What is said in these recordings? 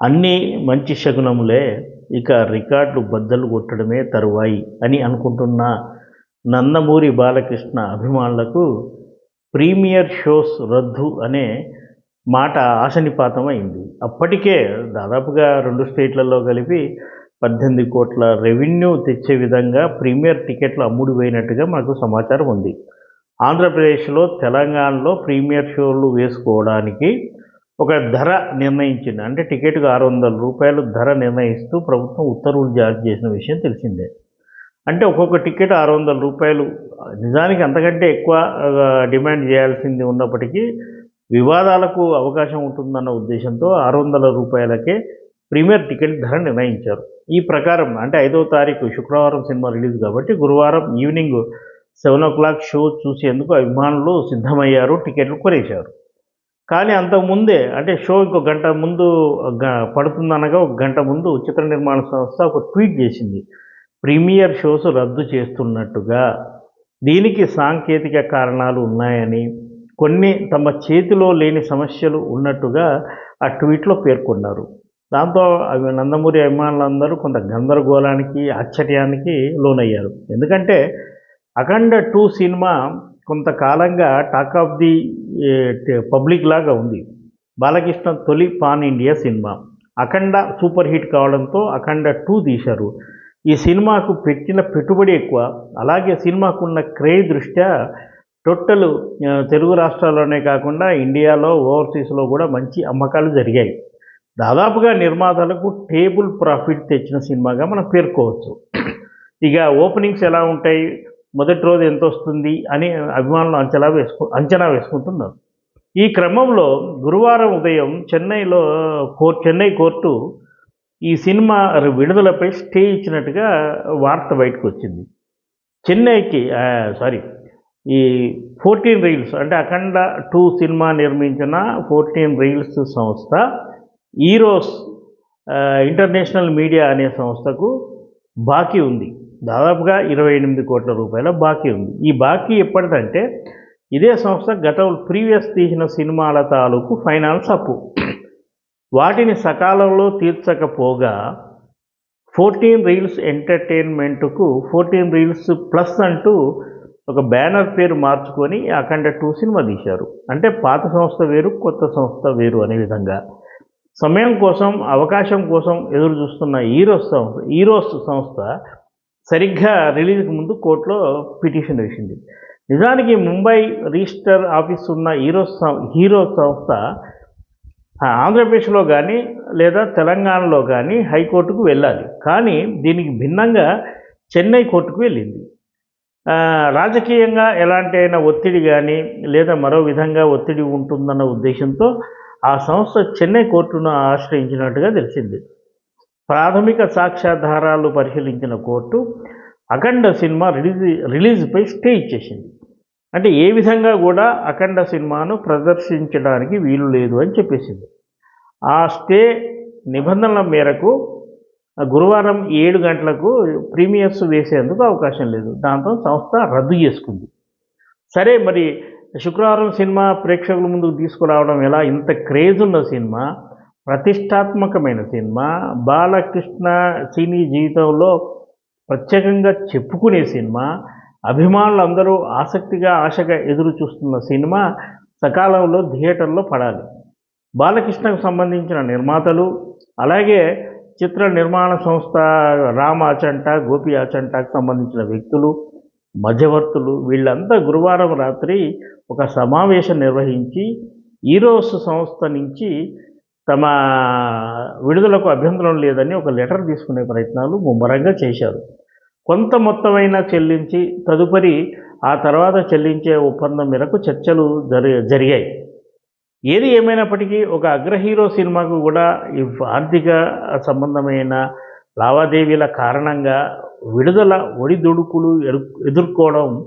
అన్నీ మంచి శకునములే ఇక రికార్డులు బద్దలు కొట్టడమే తరువాయి అని అనుకుంటున్న నందమూరి బాలకృష్ణ అభిమానులకు ప్రీమియర్ షోస్ రద్దు అనే మాట ఆశనిపాతం అయింది అప్పటికే దాదాపుగా రెండు స్టేట్లలో కలిపి పద్దెనిమిది కోట్ల రెవెన్యూ తెచ్చే విధంగా ప్రీమియర్ టికెట్లు అమ్ముడుపోయినట్టుగా మాకు సమాచారం ఉంది. ఆంధ్రప్రదేశ్లో తెలంగాణలో ప్రీమియర్ షోలు వేసుకోవడానికి ఒక ధర నిర్ణయించింది. అంటే టికెట్కు ఆరు వందల రూపాయలు ధర నిర్ణయిస్తూ ప్రభుత్వం ఉత్తర్వులు జారీ చేసిన విషయం తెలిసిందే. అంటే ఒక్కొక్క టికెట్ ఆరు వందల రూపాయలు. నిజానికి అంతకంటే ఎక్కువ డిమాండ్ చేయాల్సింది ఉన్నప్పటికీ వివాదాలకు అవకాశం ఉంటుందన్న ఉద్దేశంతో ఆరు వందల రూపాయలకే ప్రీమియర్ టికెట్ ధర నిర్ణయించారు. ఈ ప్రకారం అంటే ఐదవ తారీఖు శుక్రవారం సినిమా రిలీజ్ కాబట్టి గురువారం evening seven o'clock show చూసేందుకు అభిమానులు సిద్ధమయ్యారు టికెట్లు కొనేశారు. కానీ అంతకుముందే అంటే షో ఇంకో గంట ముందు పడుతుందనగా ఒక గంట ముందు చిత్ర నిర్మాణ సంస్థ ఒక ట్వీట్ చేసింది. ప్రీమియర్ షోస్ రద్దు చేస్తున్నట్టుగా. దీనికి సాంకేతిక కారణాలు ఉన్నాయని కొన్ని తమ చేతిలో లేని సమస్యలు ఉన్నట్టుగా ఆ ట్వీట్లో పేర్కొన్నారు. దాంతో అవి నందమూరి అభిమానులందరూ కొంత గందరగోళానికి ఆశ్చర్యానికి లోనయ్యారు. ఎందుకంటే అఖండ టూ సినిమా కొంతకాలంగా టాక్ ఆఫ్ ది పబ్లిక్ లాగా ఉంది. బాలకృష్ణ తొలి pan India cinema. Akhanda super hit కావడంతో అఖండ టూ తీశారు. ఈ సినిమాకు పెట్టిన పెట్టుబడి ఎక్కువ. అలాగే సినిమాకున్న క్రేజ్ దృష్ట్యా టోటల్ తెలుగు రాష్ట్రాల్లోనే కాకుండా ఇండియాలో ఓవర్సీస్లో కూడా మంచి అమ్మకాలు జరిగాయి. దాదాపుగా నిర్మాతలకు టేబుల్ ప్రాఫిట్ తెచ్చిన సినిమాగా మనం పేర్కోవచ్చు. ఇక ఓపెనింగ్స్ ఎలా ఉంటాయి? మొదటి రోజు ఎంత వస్తుంది అని అభిమానులు అంచనా వేసుకు అంచనా వేసుకుంటున్నారు. ఈ క్రమంలో గురువారం ఉదయం చెన్నైలో కోర్టు చెన్నై కోర్టు ఈ సినిమా విడుదలపై స్టే ఇచ్చినట్టుగా వార్త బయటకు వచ్చింది. చెన్నైకి సారీ ఈ ఫోర్టీన్ రీల్స్ అంటే అఖండ టూ సినిమా నిర్మించిన ఫోర్టీన్ రీల్స్ సంస్థ ఈరోస్ ఇంటర్నేషనల్ మీడియా అనే సంస్థకు బాకీ ఉంది. దాదాపుగా ఇరవై ఎనిమిది కోట్ల రూపాయల బాకీ ఉంది. ఈ బాకీ ఎప్పటిదంటే ఇదే సంస్థ గత ప్రీవియస్ తీసిన సినిమాల తాలూకు ఫైనాన్స్ అప్పు వాటిని సకాలంలో తీర్చకపోగా ఫోర్టీన్ రీల్స్ ఎంటర్టైన్మెంట్కు ఫోర్టీన్ రీల్స్ ప్లస్ అంటూ ఒక బ్యానర్ పేరు మార్చుకొని అఖండ టూ సినిమా తీశారు. అంటే పాత సంస్థ వేరు కొత్త సంస్థ వేరు అనే విధంగా. సమయం కోసం అవకాశం కోసం ఎదురు చూస్తున్న ఈరోస్ సంస్థ ఈరోస్ సంస్థ సరిగ్గా రిలీజ్కి ముందు కోర్టులో పిటిషన్ వేసింది. నిజానికి ముంబై రిజిస్టర్ ఆఫీస్ ఉన్న హీరో సం- హీరో సంస్థ ఆంధ్రప్రదేశ్లో కానీ లేదా తెలంగాణలో కానీ హైకోర్టుకు వెళ్ళాలి. కానీ దీనికి భిన్నంగా చెన్నై కోర్టుకు వెళ్ళింది. రాజకీయంగా ఎలాంటి అయినా ఒత్తిడి కానీ లేదా మరో విధంగా ఒత్తిడి ఉంటుందన్న ఉద్దేశంతో ఆ సంస్థ చెన్నై కోర్టును ఆశ్రయించినట్టుగా తెలిసింది. ప్రాథమిక సాక్ష్యాధారాలు పరిశీలించిన కోర్టు అఖండ సినిమా రిలీజ్ రిలీజ్పై స్టే ఇచ్చేసింది. అంటే ఏ విధంగా కూడా అఖండ సినిమాను ప్రదర్శించడానికి వీలు లేదు అని చెప్పేసింది. ఆ స్టే నిబంధనల మేరకు గురువారం ఏడు గంటలకు ప్రీమియర్స్ వేసేందుకు అవకాశం లేదు. దాంతో సంస్థ రద్దు చేసుకుంది. సరే మరి శుక్రవారం సినిమా ప్రేక్షకుల ముందుకు తీసుకురావడం ఎలా? ఇంత క్రేజ్ ఉన్న సినిమా ప్రతిష్టాత్మకమైన సినిమా. బాలకృష్ణ సినీ జీవితంలో ప్రత్యేకంగా చెప్పుకునే సినిమా. అభిమానులందరూ ఆసక్తిగా ఆశగా ఎదురు చూస్తున్న సినిమా సకాలంలో థియేటర్లో పడాలి. బాలకృష్ణకు సంబంధించిన నిర్మాతలు అలాగే చిత్ర నిర్మాణ సంస్థ రామ్ ఆచంట గోపి ఆచంటకు సంబంధించిన వ్యక్తులు మధ్యవర్తులు వీళ్ళంతా గురువారం రాత్రి ఒక సమావేశం నిర్వహించి ఈరోస్ సంస్థ నుంచి తమ విడుదలకు అభ్యంతరం లేదని ఒక లెటర్ తీసుకునే ప్రయత్నాలు ముమ్మరంగా చేశారు. కొంత మొత్తమైనా చెల్లించి తదుపరి ఆ తర్వాత చెల్లించే ఒప్పందం మేరకు చర్చలు జరి జరిగాయి. ఏది ఏమైనప్పటికీ ఒక అగ్రహీరో సినిమాకు కూడా ఈ ఆర్థిక సంబంధమైన లావాదేవీల కారణంగా విడుదల ఒడిదుడుకులు ఎదుర్కోవడం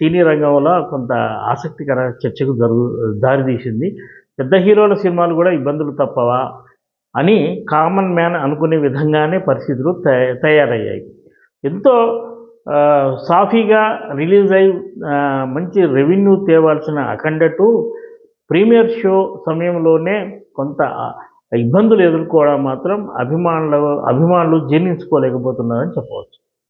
సినీ రంగంలో కొంత ఆసక్తికర చర్చకు జరుగు దారితీసింది. పెద్ద హీరోల సినిమాలు కూడా ఇబ్బందులు తప్పవా అని కామన్ మ్యాన్ అనుకునే విధంగానే పరిస్థితులు తయ- తయారయ్యాయి. ఎంతో సాఫీగా రిలీజ్ అయి మంచి రెవెన్యూ తేవాల్సిన అఖండ టూ ప్రీమియర్ షో సమయంలోనే కొంత ఇబ్బందులు ఎదుర్కోవడం మాత్రం అభిమానులు అభిమానులు జీర్ణించుకోలేకపోతున్నారని చెప్పవచ్చు.